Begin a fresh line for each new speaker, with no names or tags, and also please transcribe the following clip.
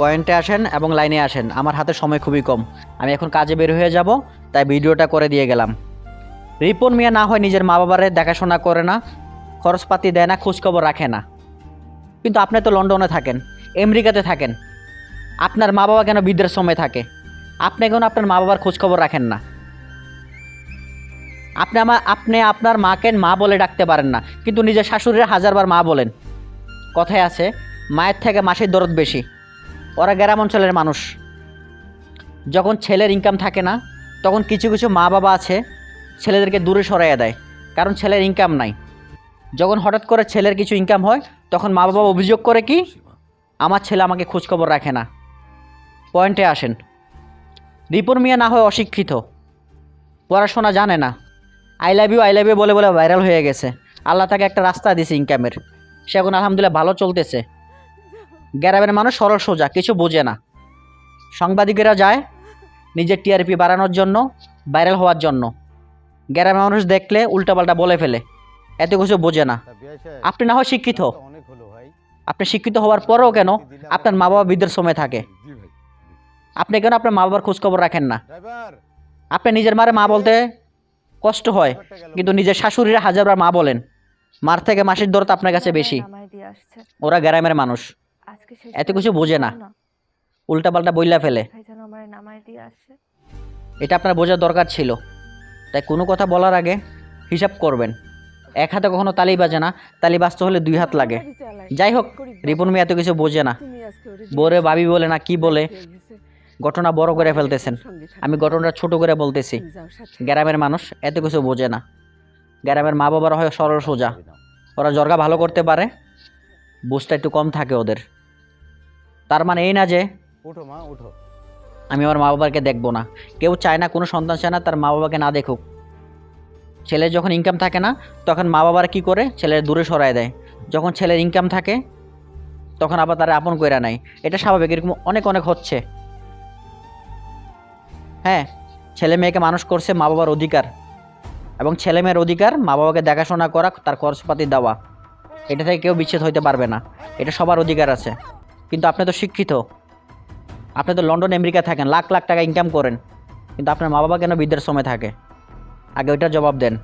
পয়েন্টে আসেন এবং লাইনে আসেন। আমার হাতে সময় খুবই কম। আমি এখন কাজে বের হয়ে যাব, তাই ভিডিওটা করে দিয়ে গেলাম। রিপন মিয়া না হয় নিজের মা বাবারে দেখাশোনা করে না, খরচপাতি দেয় না, খোঁজখবর রাখে না। কিন্তু আপনি তো লন্ডনে থাকেন, আমেরিকাতে থাকেন। আপনার মা বাবা কেন বৃদ্ধাশ্রমে থাকে? আপনি কেন আপনার মা বাবার খোঁজখবর রাখেন না? আপনি আমার আপনি আপনার মাকে মা বলে ডাকতে পারেন না, কিন্তু নিজের শাশুড়ির হাজারবার মা বলেন। কথায় আছে, মায়ের থেকে মাসির দরদ বেশি। ওরা গ্রাম অঞ্চলের মানুষ। যখন ছেলের ইনকাম থাকে না, তখন কিছু কিছু মা বাবা আছে, ছেলেদেরকে দূরে সরাইয়া দেয়, কারণ ছেলের ইনকাম নাই। যখন হঠাৎ করে ছেলের কিছু ইনকাম হয়, তখন মা বাবা অভিযোগ করে কি, আমার ছেলে আমাকে খোঁজখবর রাখে না। পয়েন্টে আসেন। রিপন মিয়া না হয় অশিক্ষিত। পড়াশোনা জানে না। I love you I love you বলে বলে ভাইরাল হয়ে গেছে। আল্লাহ তাকে একটা রাস্তা দিয়েছে ইনকামের সে এখন আলহামদুলিল্লাহ ভালো চলতেছে। গ্রামের মানুষ সরল সোজা, কিছু বোঝে না। সাংবাদিকেরা যায় নিজের টিআরপি বাড়ানোর জন্য ভাইরাল হওয়ার জন্য। গ্রামের মানুষ দেখলে উল্টাপাল্টা বলে ফেলে, এত কিছু বোঝে না। আপনি না হয় শিক্ষিত। আপনি শিক্ষিত হওয়ার পরেও কেন আপনার মা বাবা বৃদ্ধের
সময় থাকে?
আপনি কেন আপনার মা বাবার খোঁজখবর রাখেন না? আপনি নিজের মারে মা বলতে কষ্ট হয়, কিন্তু নিজের শাশুড়িরা হাজারবার মা বলেন, মার থেকে মাসির দরদ আপনার কাছে বেশি। ওরা গ্রামের মানুষ। এত কিছু বোঝে না।
না।
উল্টাপাল্টা বইলা ফেলে। এটা আপনার বোঝার দরকার ছিল। তাই কোনো কথা বলার আগে হিসাব করবেন। এক হাতে কখনো তালি বাজে না। তালি বাজতে হলে দুই হাত লাগে। যাই হোক রিপন মিয়া এত কিছু বোঝে না। বোরে বাবি বলে না কি বলে? ঘটনা বড় করে ফেলতেছেন। আমি ঘটনাটা ছোট করে বলতেছি। গ্রামের মানুষ এত কিছু বোঝে না। গ্রামের মা বাবারা হয় সরল সোজা। ওরা জর্গা ভালো করতে পারে। বুঝটা একটু কম থাকে ওদের। তার মানে এই না যে
উঠো মা উঠো।
আমি আমার মা বাবাকে দেখব না। কেউ চায় না কোনো সন্তান চায় না তার মা বাবাকে না দেখুক। ছেলের যখন ইনকাম থাকে না তখন মা বাবারা কী করে? ছেলের দূরে সরায় দেয়। যখন ছেলের ইনকাম থাকে তখন আবার তারা আপন কইরা নেয়। এটা স্বাভাবিক এরকম অনেক অনেক হচ্ছে। হ্যাঁ ছেলে মেয়েকে মানুষ করছে মা বাবার অধিকার এবং ছেলে মেয়ের অধিকার মা বাবাকে দেখাশোনা করা তার খরচপাতি দেওয়া। এটা থেকে কেউ বিচ্ছেদ হইতে পারবে না। এটা সবার অধিকার আছে। কিন্তু আপনি তো শিক্ষিত। আপনি তো লন্ডন আমেরিকা থাকেন, লাখ লাখ টাকা ইনকাম করেন। কিন্তু আপনার মা বাবা কেন বৃদ্ধাশ্রমে থাকে? আগে ওইটার জবাব দেন।